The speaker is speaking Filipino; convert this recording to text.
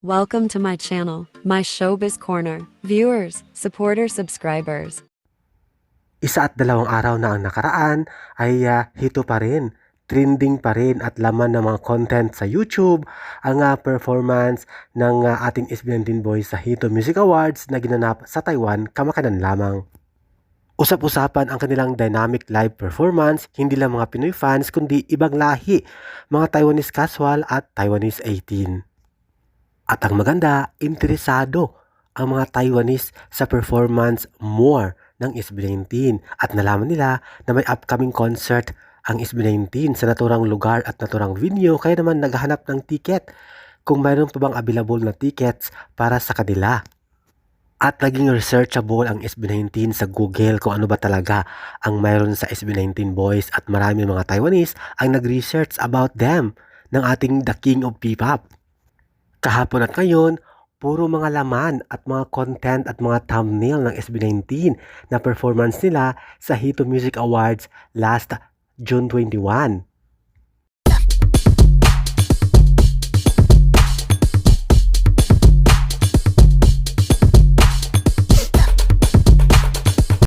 Welcome to my channel, my showbiz corner. Viewers, supporters, subscribers. Isa at dalawang araw na ang nakaraan ay ah, hito pa rin, trending pa rin at laman ng mga content sa YouTube ang ah, performance ng ah, ating SB19 Boys sa Hito Music Awards na ginanap sa Taiwan kamakanan lamang. Usap-usapan ang kanilang dynamic live performance, hindi lang mga Pinoy fans kundi ibang lahi, mga Taiwanese casual at Taiwanese 18. At ang maganda, interesado ang mga Taiwanese sa performance more ng SB19 at nalaman nila na may upcoming concert ang SB19 sa naturang lugar at naturang venue kaya naman naghahanap ng ticket kung mayroon pa bang available na tickets para sa kanila. At naging researchable ang SB19 sa Google kung ano ba talaga ang mayroon sa SB19 boys at marami mga Taiwanese ang nag-research about them ng ating The King of P-Pop. Kahapon at ngayon, puro mga laman at mga content at mga thumbnail ng SB19 na performance nila sa Hito Music Awards last June 21.